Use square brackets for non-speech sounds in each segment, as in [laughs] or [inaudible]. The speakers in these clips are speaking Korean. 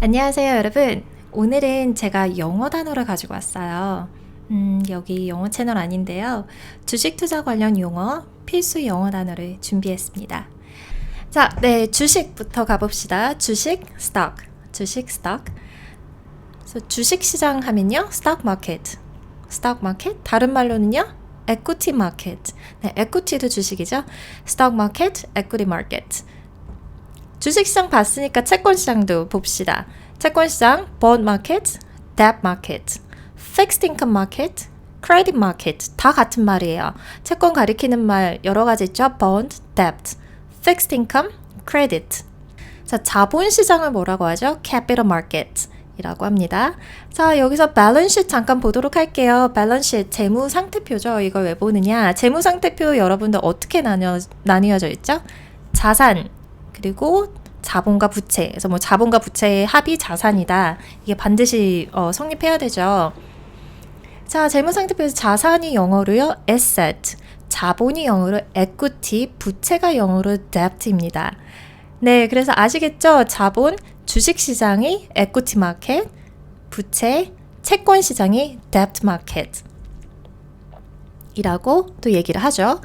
안녕하세요, 여러분. 오늘은 제가 영어 단어를 가지고 왔어요. 음, 여기 영어 채널 아닌데요. 주식 투자 관련 용어, 필수 영어 단어를 준비했습니다. 자, 네, 주식부터 가봅시다. 주식, stock. 주식, stock. 주식 시장 하면요, stock market. stock market. 다른 말로는요, equity market. 네, equity도 주식이죠. stock market, equity market. 주식시장 봤으니까 채권시장도 봅시다. 채권시장, bond market, debt market, fixed income market, credit market 다 같은 말이에요. 채권 가리키는 말 여러 가지 있죠. bond, debt, fixed income, credit. 자, 자본시장을 뭐라고 하죠? capital market. 이라고 합니다. 자, 여기서 밸런스 잠깐 보도록 할게요. 밸런스 재무 상태표죠. 이걸 왜 보느냐? 재무 상태표 여러분들 어떻게 나뉘어 나뉘어져 있죠? 자산, 그리고 자본과 부채. 그래서 뭐 자본과 부채의 합이 자산이다. 이게 반드시 어, 성립해야 되죠. 자, 재무 상태표에서 자산이 영어로요. asset. 자본이 영어로 equity, 부채가 영어로 debt입니다. 네, 그래서 아시겠죠? 자본, 주식 시장이 equity market, 부채, 채권 시장이 debt market. 이라고 또 얘기를 하죠.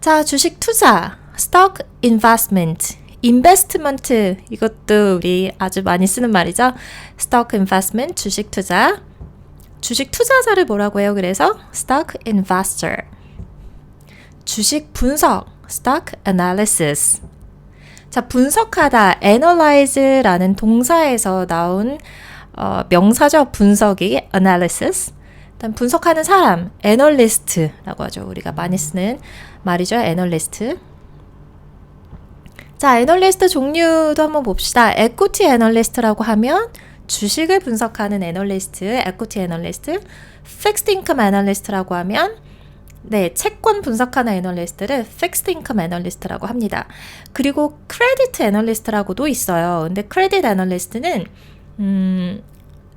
자, 주식 투자, stock investment. 인베스트먼트 이것도 우리 아주 많이 쓰는 말이죠. stock investment 주식 투자. 주식 투자자를 뭐라고 해요? 그래서 stock investor. 주식 분석 stock analysis. 자, 분석하다 analyze라는 동사에서 나온 어, 명사적 분석이 analysis. 일단 분석하는 사람 analyst라고 하죠. 우리가 많이 쓰는 말이죠. analyst. 자, 애널리스트 종류도 한번 봅시다. 에코티 애널리스트라고 하면 주식을 분석하는 애널리스트, 에코티 애널리스트, 픽스드 인컴 애널리스트라고 하면 네, 채권 분석하는 애널리스트를 픽스드 인컴 애널리스트라고 합니다. 그리고 크레디트 애널리스트라고도 있어요. 근데 크레디트 애널리스트는 음,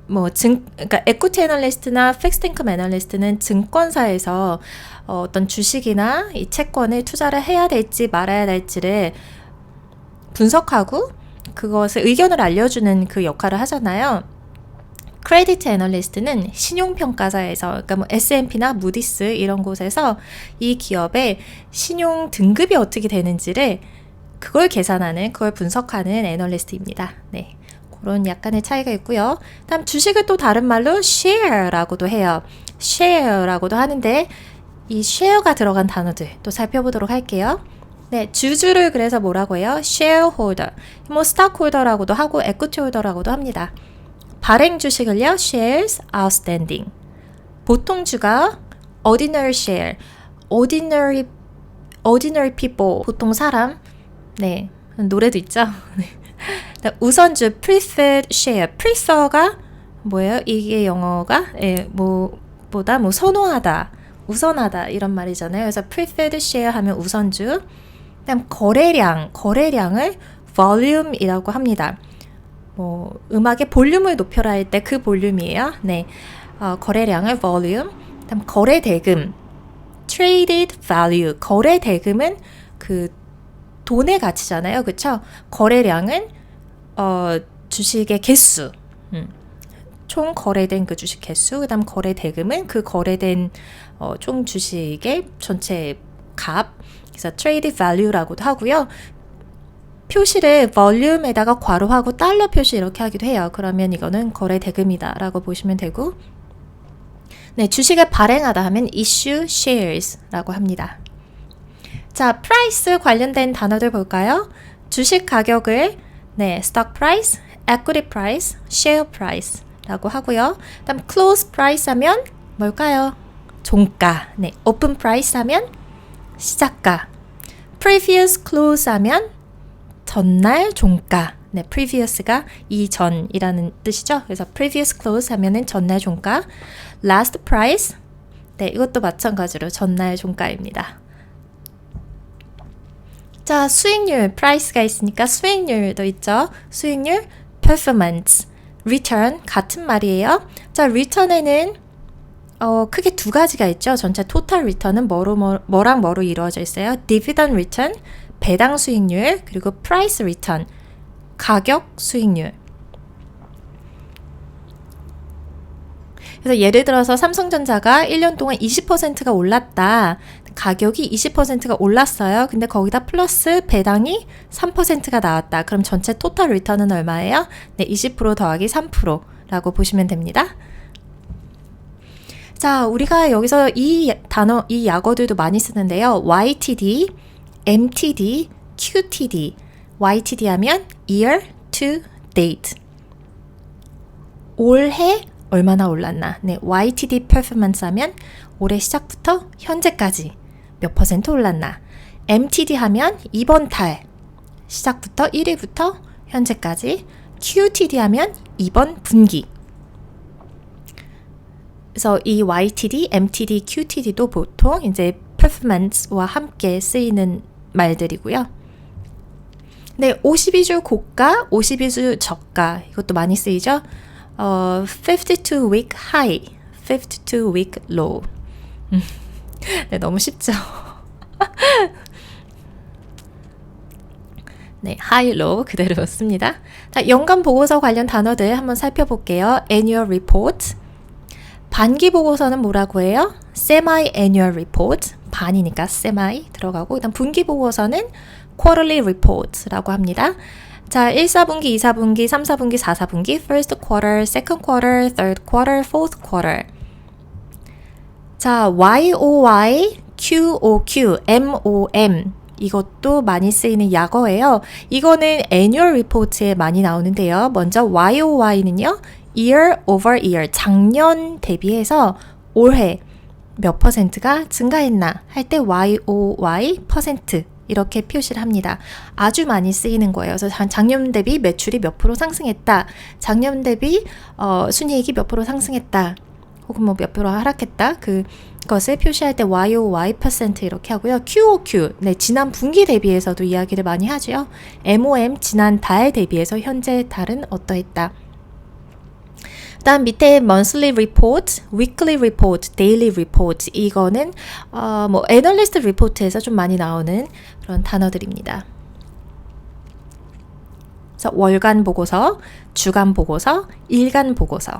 뭐 증, 그러니까 에코티 애널리스트나 픽스드 인컴 애널리스트는 증권사에서 어, 어떤 주식이나 이 채권에 투자를 해야 될지 말아야 될지를 분석하고 그것을 의견을 알려주는 그 역할을 하잖아요. 크레디트 애널리스트는 신용평가사에서 그러니까 뭐 S&P나 무디스 이런 곳에서 이 기업의 신용 등급이 어떻게 되는지를 그걸 계산하는 그걸 분석하는 애널리스트입니다. 네. 그런 약간의 차이가 있고요. 다음 주식을 또 다른 말로 share라고도 해요. share라고도 하는데 이 share가 들어간 단어들 또 살펴보도록 할게요. 네, 주주를 그래서 뭐라고 해요? shareholder. 뭐 stockholder라고도 하고 holder라고도 합니다. 발행 주식을요, shares outstanding. 보통 주가 ordinary share, ordinary ordinary people, 보통 사람. 네, 노래도 있죠. 네. 우선주 preferred share, prefer가 뭐예요? 이게 영어가 예, 뭐 보다 뭐 선호하다, 우선하다 이런 말이잖아요. 그래서 preferred share 하면 우선주. 그다음 거래량, 거래량을 volume이라고 합니다. 뭐 음악의 볼륨을 높여라 할 때 그 볼륨이에요. 네, 어, 거래량을 volume. 그다음 거래 대금, traded value. 거래 대금은 그 돈의 가치잖아요, 그렇죠? 거래량은 어, 주식의 개수. 음. 총 거래된 그 주식 개수, 그다음 거래 대금은 그 거래된 어, 총 주식의 전체 값. 그래서 trade value라고도 하고요. 표시를 volum에다가 괄호하고 달러 표시 이렇게 하기도 해요. 그러면 이거는 거래 대금이다라고 보시면 되고 네, 주식을 발행하다 하면 issue shares라고 합니다. 자, price 관련된 단어들 볼까요? 주식 가격을 네, stock price, equity price, share price라고 하고요. 그다음 close price 하면 뭘까요? 종가. 네, open price 하면 시작가. Previous close 하면 전날 종가. 네, previous가 이전이라는 뜻이죠. 그래서 previous close 하면은 전날 종가. last price. 네, 이것도 마찬가지로 전날 종가입니다. 자, 수익률, price가 있으니까 수익률도 있죠. 수익률, performance, return 같은 말이에요. 자, return에는 어, 크게 두 가지가 있죠. 전체 토탈 리턴은 뭐로 뭐, 뭐랑 뭐로 이루어져 있어요? 디비던 리턴, 배당 수익률, 그리고 프라이스 리턴, 가격 수익률. 그래서 예를 들어서 삼성전자가 1년 동안 20%가 올랐다. 가격이 20%가 올랐어요. 근데 거기다 플러스 배당이 3%가 나왔다. 그럼 전체 토탈 리턴은 얼마예요? 네, 20% 더하기 3%라고 보시면 됩니다. 자, 우리가 여기서 이 단어, 이 약어들도 많이 쓰는데요. YTD, MTD, QTD. YTD 하면 year to date. 올해 얼마나 올랐나. 네, YTD performance 하면 올해 시작부터 현재까지 몇 퍼센트 올랐나. MTD 하면 이번 달 시작부터 1위부터 현재까지. QTD 하면 이번 분기. 그래서 이 YTD, MTD, QTD도 보통 이제 performance와 함께 쓰이는 말들이고요. 네, 52주 고가, 52주 저가 이것도 많이 쓰이죠. 어, 52 week high, 52 week low. 음, [laughs] 네, 너무 쉽죠. [laughs] 네, high, low 그대로 씁니다. 자, 연간 보고서 관련 단어들 한번 살펴볼게요. annual report. 반기 보고서는 뭐라고 해요? semi-annual report. 반이니까 semi 들어가고, 일단 분기 보고서는 quarterly report라고 합니다. 자, 1, 4분기, 2, 4분기, 3, 4분기, 4, 4분기, first quarter, second quarter, third quarter, fourth quarter. 자, YOY, QOQ, MOM. 이것도 많이 쓰이는 약어예요. 이거는 annual report에 많이 나오는데요. 먼저 YOY는요, year over year, 작년 대비해서 올해 몇 퍼센트가 증가했나 할 때 YOY 퍼센트 이렇게 표시를 합니다. 아주 많이 쓰이는 거예요. 그래서 작년 대비 매출이 몇 프로 상승했다. 작년 대비 어, 순이익이 몇 프로 상승했다. 혹은 뭐 몇 프로 하락했다. 그것을 표시할 때 YOY 퍼센트 이렇게 하고요. QOQ 네 지난 분기 대비해서도 이야기를 많이 하죠. MOM 지난 달 대비해서 현재 달은 어떠했다. 그다음 밑에 monthly report, weekly report, daily report 이거는 어, 뭐 애널리스트 리포트에서 좀 많이 나오는 그런 단어들입니다. 월간 보고서, 주간 보고서, 일간 보고서.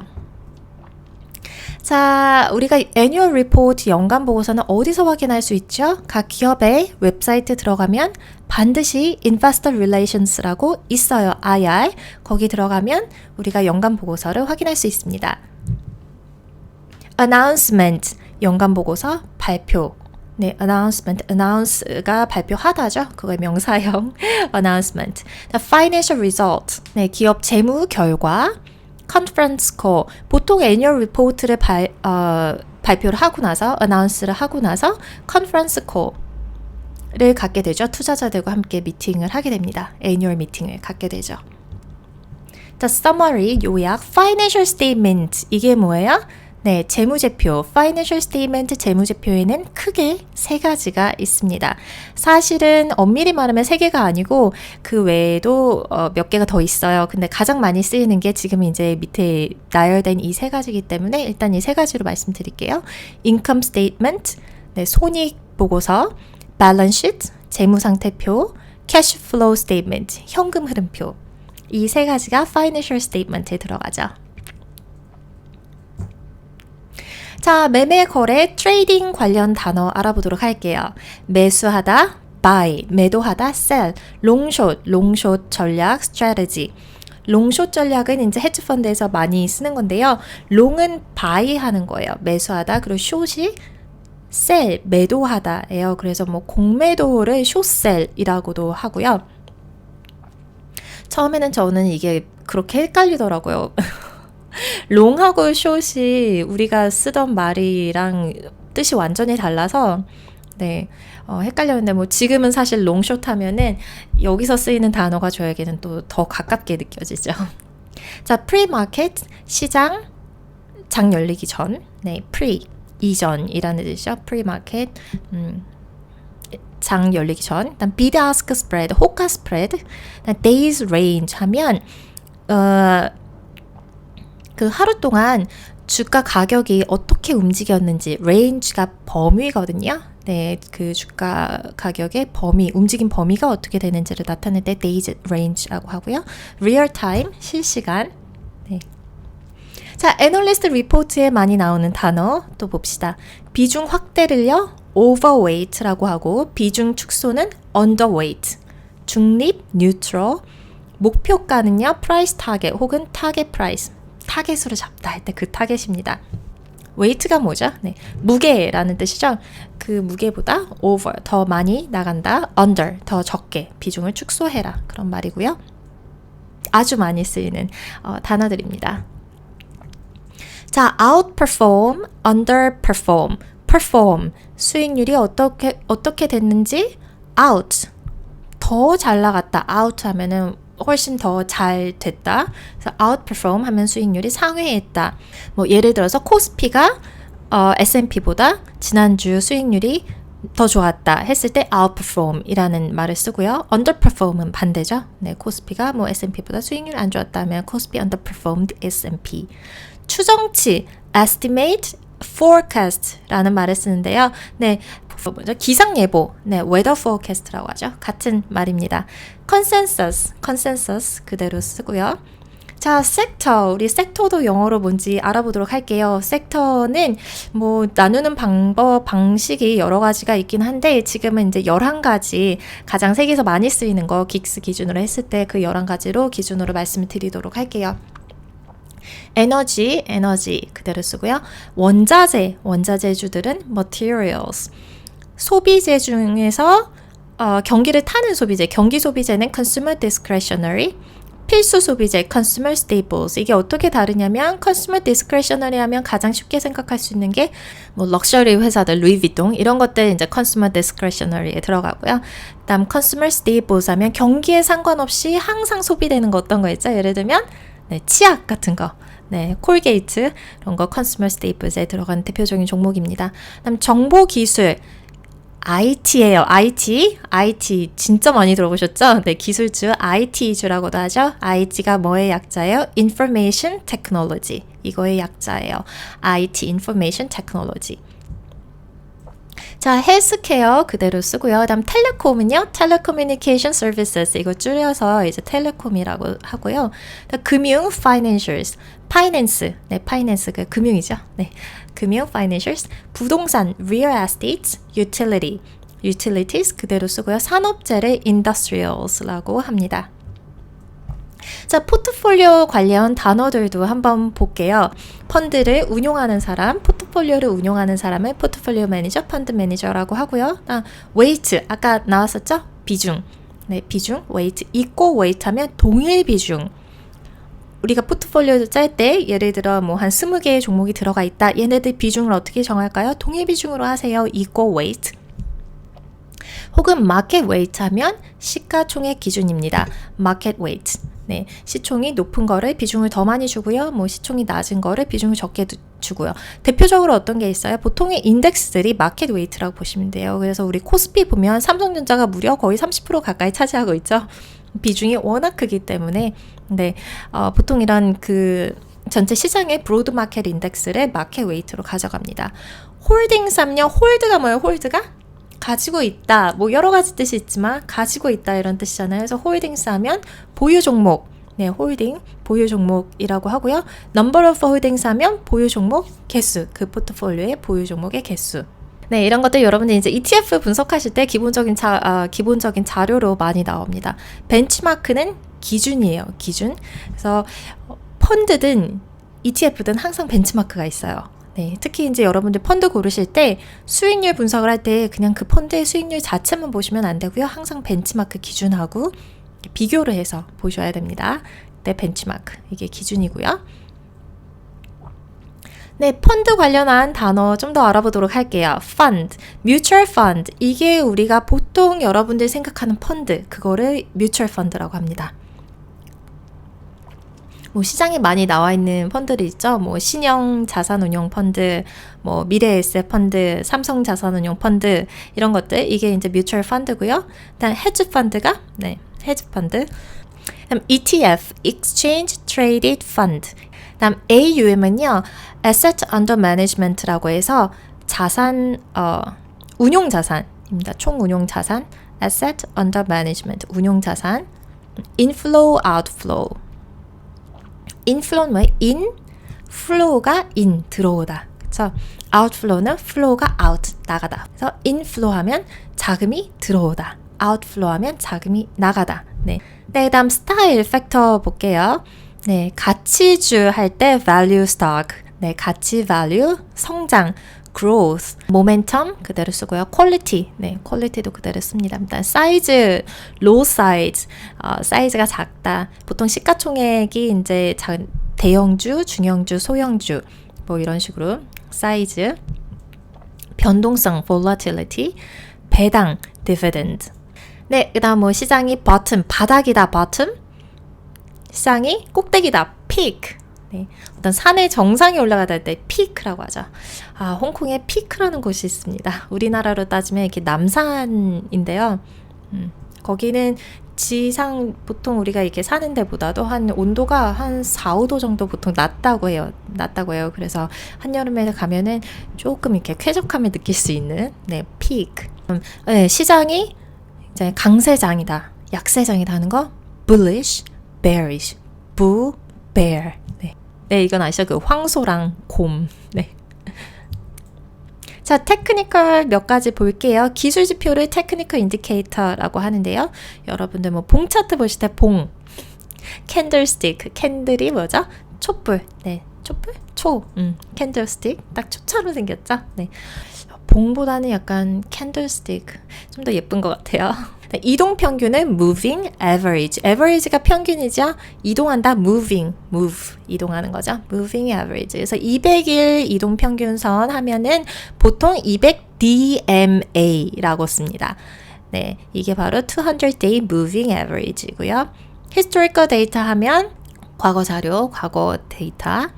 자, 우리가 애뉴얼 리포트 연간 보고서는 어디서 확인할 수 있죠? 각 기업의 웹사이트 들어가면 반드시 Investor Relations라고 있어요. IR. 거기 들어가면 우리가 연간 보고서를 확인할 수 있습니다. Announcement. 연간 보고서 발표. 네, announcement, announce가 발표하다죠. 그거의 명사형 [laughs] announcement. Financial result. 네, 기업 재무 결과. 컨퍼런스 콜 보통 애니얼 리포트를 발, 어, 발표를 하고 나서 어나운스를 하고 나서 컨퍼런스 콜을 갖게 되죠. 투자자들과 함께 미팅을 하게 됩니다. 애니얼 미팅을 갖게 되죠. 자, summary 요약 financial statement 이게 뭐예요? 네, 재무제표, financial statement 재무제표에는 크게 세 가지가 있습니다. 사실은 엄밀히 말하면 세 개가 아니고 그 외에도 어, 몇 개가 더 있어요. 근데 가장 많이 쓰이는 게 지금 이제 밑에 나열된 이 세 가지이기 때문에 일단 이 세 가지로 말씀드릴게요. income statement, 네, 손익 보고서, balance sheet, 재무 상태표, cash flow statement, 현금 흐름표. 이 세 가지가 financial statement에 들어가죠. 자, 매매 거래 트레이딩 관련 단어 알아보도록 할게요. 매수하다 buy, 매도하다 sell, 롱숏, 롱숏 전략 strategy. 롱숏 전략은 이제 헤지 펀드에서 많이 쓰는 건데요. 롱은 buy 하는 거예요. 매수하다. 그리고 숏이 sell, 매도하다예요. 그래서 뭐 공매도를 숏셀이라고도 하고요. 처음에는 저는 이게 그렇게 헷갈리더라고요. [laughs] 롱하고 숏이 우리가 쓰던 말이랑 뜻이 완전히 달라서 네, 어, 헷갈렸는데 뭐 지금은 사실 롱숏 하면은 여기서 쓰이는 단어가 저에게는 또 더 가깝게 느껴지죠. [laughs] 자, 프리마켓 시장 장 열리기 전, 네, 프리 이전이라는 뜻이죠. 프리마켓 음, 장 열리기 전, 일단 비드아스크 스프레드, 호가 스프레드, 데이즈 레인지 하면 어 그 하루 동안 주가 가격이 어떻게 움직였는지 레인지가 범위거든요. 네, 그 주가 가격의 범위, 움직임 범위가 어떻게 되는지를 나타낼 때 days range라고 하고요. real time 실시간. 네. 자, 애널리스트 리포트에 많이 나오는 단어 또 봅시다. 비중 확대를요, overweight라고 하고 비중 축소는 underweight. 중립 neutral. 목표가는요, price target 혹은 target price. 타겟으로 잡다 할 때 그 타겟입니다. 웨이트가 뭐죠? 네. 무게라는 뜻이죠. 그 무게보다 over 더 많이 나간다. under 더 적게 비중을 축소해라. 그런 말이고요. 아주 많이 쓰이는 어, 단어들입니다. 자, outperform, underperform, perform 수익률이 어떻게 어떻게 됐는지 out 더 잘 나갔다. out 하면은 훨씬 더 잘 됐다. 그래서 outperform 하면 수익률이 상회했다. 뭐 예를 들어서 코스피가 어, S&P보다 지난주 수익률이 더 좋았다 했을 때 outperform이라는 말을 쓰고요. underperform은 반대죠. 네, 코스피가 뭐 S&P보다 수익률이 안 좋았다면 코스피 underperformed S&P. 추정치 estimate forecast라는 말을 쓰는데요. 네, 뭐죠? 기상 예보, 네, weather forecast라고 하죠. 같은 말입니다. consensus, consensus 그대로 쓰고요. 자, 섹터. 우리 섹터도 영어로 뭔지 알아보도록 할게요. 섹터는 뭐 나누는 방법, 방식이 여러 가지가 있긴 한데 지금은 이제 11가지 가장 세계에서 많이 쓰이는 거 긱스 기준으로 했을 때 그 11가지로 기준으로 말씀을 드리도록 할게요. 에너지, 에너지 그대로 쓰고요. 원자재, 원자재주들은 materials. 소비재 중에서 어, 경기를 타는 소비재, 경기 소비재는 consumer discretionary, 필수 소비재, consumer staples. 이게 어떻게 다르냐면 consumer discretionary 하면 가장 쉽게 생각할 수 있는 게 뭐 럭셔리 회사들, 루이비통 이런 것들 이제 consumer discretionary에 들어가고요. 그다음 consumer staples 하면 경기에 상관없이 항상 소비되는 거 어떤 거 있죠? 예를 들면 네, 치약 같은 거. 네, 콜게이트 이런 거 컨슈머 스테이플스에 들어가는 대표적인 종목입니다. 그다음 정보 기술 IT예요. IT. IT 진짜 많이 들어보셨죠? 네, 기술주 IT주라고도 하죠. IT가 뭐의 약자예요? Information Technology. 이거의 약자예요. IT Information Technology. 자, 헬스케어 그대로 쓰고요. 그다음 텔레콤은요. telecommunication services 이거 줄여서 이제 텔레콤이라고 하고요. 금융 financials, finance. 네, finance 그 금융이죠. 네. 금융 financials, 부동산 real estate, utility. utilities 그대로 쓰고요. 산업재를 industrials라고 합니다. 자, 포트폴리오 관련 단어들도 한번 볼게요. 펀드를 운용하는 사람, 포트폴리오를 운용하는 사람을 포트폴리오 매니저, 펀드 매니저라고 하고요. 아, 웨이트, 아까 나왔었죠? 비중. 네, 비중, 웨이트. 있고 웨이트 하면 동일 비중. 우리가 포트폴리오 짤때 예를 들어 뭐 한 20개의 종목이 들어가 있다. 얘네들 비중을 어떻게 정할까요? 동일 비중으로 하세요. equal weight. 혹은 market weight 하면 시가총액 기준입니다. market weight. 네, 시총이 높은 거를 비중을 더 많이 주고요. 뭐 시총이 낮은 거를 비중을 적게 주고요. 대표적으로 어떤 게 있어요? 보통의 인덱스들이 마켓 웨이트라고 보시면 돼요. 그래서 우리 코스피 보면 삼성전자가 무려 거의 30% 가까이 차지하고 있죠. 비중이 워낙 크기 때문에 네, 어, 보통 이런 그 전체 시장의 브로드 마켓 인덱스를 마켓 웨이트로 가져갑니다. 홀딩 3년 홀드가 뭐예요? 홀드가 가지고 있다. 뭐 여러 가지 뜻이 있지만 가지고 있다 이런 뜻이잖아요. 그래서 홀딩스 하면 보유 종목. 네, 홀딩 보유 종목이라고 하고요. number of holdings 하면 보유 종목 개수. 그 포트폴리오의 보유 종목의 개수. 네, 이런 것들 여러분들 이제 ETF 분석하실 때 기본적인 자, 아, 기본적인 자료로 많이 나옵니다. 벤치마크는 기준이에요, 기준. 그래서 펀드든 ETF든 항상 벤치마크가 있어요. 네, 특히 이제 여러분들 펀드 고르실 때 수익률 분석을 할 때 그냥 그 펀드의 수익률 자체만 보시면 안 되고요. 항상 벤치마크 기준하고 비교를 해서 보셔야 됩니다. 네, 벤치마크. 이게 기준이고요. 네, 펀드 관련한 단어 좀 더 알아보도록 할게요. fund, mutual fund. 이게 우리가 보통 여러분들 생각하는 펀드, 그거를 mutual fund라고 합니다. 뭐 시장에 많이 나와 있는 펀드들 있죠. 뭐 신영 자산운용 펀드, 뭐 미래에셋 펀드, 삼성 자산운용 펀드 이런 것들 이게 이제 뮤추얼 펀드고요. 일단 헤지 펀드가 네 헤지 펀드. 그다음 ETF Exchange Traded Fund. 그다음 AUM은요 Asset Under Management라고 해서 자산 어 운용 자산입니다. 총 운용 자산 Asset Under Management 운용 자산 Inflow Outflow 인플로는 뭐예요? 인 flow가 in 들어오다. 그쵸? outflow는 flow가 out 나가다. 그래서 inflow 하면 자금이 들어오다. outflow 하면 자금이 나가다. 네. 네, 그다음 스타일 팩터 볼게요. 네, 가치주 할 때 value stock. 네, 가치 value 성장 growth, momentum 그대로 쓰고요. quality, 네, quality도 그대로 씁니다. 일단 사이즈, low size, 어, 사이즈가 작다. 보통 시가총액이 이제 자, 대형주, 중형주, 소형주 뭐 이런 식으로 사이즈, 변동성 volatility, 배당 dividend. 네, 그다음 뭐 시장이 bottom 바닥이다 bottom, 시장이 꼭대기다 peak. 네, 어떤 산의 정상에 올라가다 할 때 피크라고 하죠. 아, 홍콩에 피크라는 곳이 있습니다. 우리나라로 따지면 이렇게 남산인데요. 음, 거기는 지상 보통 우리가 이렇게 사는 데보다도 한 온도가 한 4, 5도 정도 보통 낮다고 해요. 낮다고 해요. 그래서 한여름에 가면은 조금 이렇게 쾌적함을 느낄 수 있는 네, 피크. 음, 네, 시장이 이제 강세장이다. 약세장이다 하는 거 bullish, bearish, bu, bear. 네. 네, 이건 아시죠? 그 황소랑 곰. 네. 자, 테크니컬 몇 가지 볼게요. 기술 지표를 테크니컬 인디케이터라고 하는데요. 여러분들 뭐 봉 차트 보실 때 봉, 캔들스틱, 캔들이 뭐죠? 촛불. 네, 촛불? 초. 음, 캔들스틱. 딱 초처럼 생겼죠? 네. 봉보다는 약간 캔들스틱 좀 더 예쁜 것 같아요. [laughs] 네, 이동 평균은 moving average. average가 평균이죠. 이동한다 moving, move 이동하는 거죠. moving average. 그래서 200일 이동 평균선 하면은 보통 200 DMA라고 씁니다. 네, 이게 바로 200 day moving average이고요. historical data 하면 과거 자료, 과거 데이터.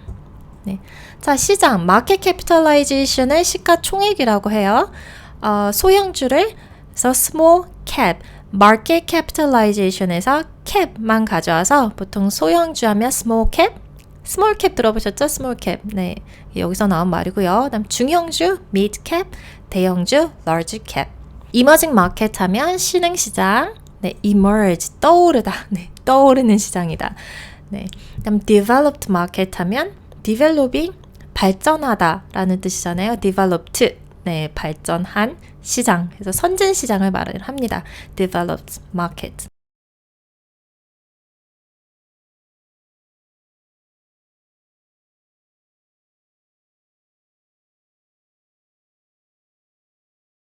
네. 자, 시장, 마켓 캐피탈라이제이션을 시가총액이라고 해요. 어, 소형주를 그래서 small cap, market capitalization에서 cap만 가져와서 보통 소형주 하면 small cap, small cap 들어보셨죠? small cap. 네. 여기서 나온 말이고요. 그다음 중형주 mid cap, 대형주 large cap. emerging market 하면 신흥 시장. 네, emerge 떠오르다. 네, 떠오르는 시장이다. 네. 그다음 developed market 하면 developing 발전하다라는 뜻이잖아요. developed 네, 발전한 시장. 그래서 선진 시장을 말을 합니다. developed market.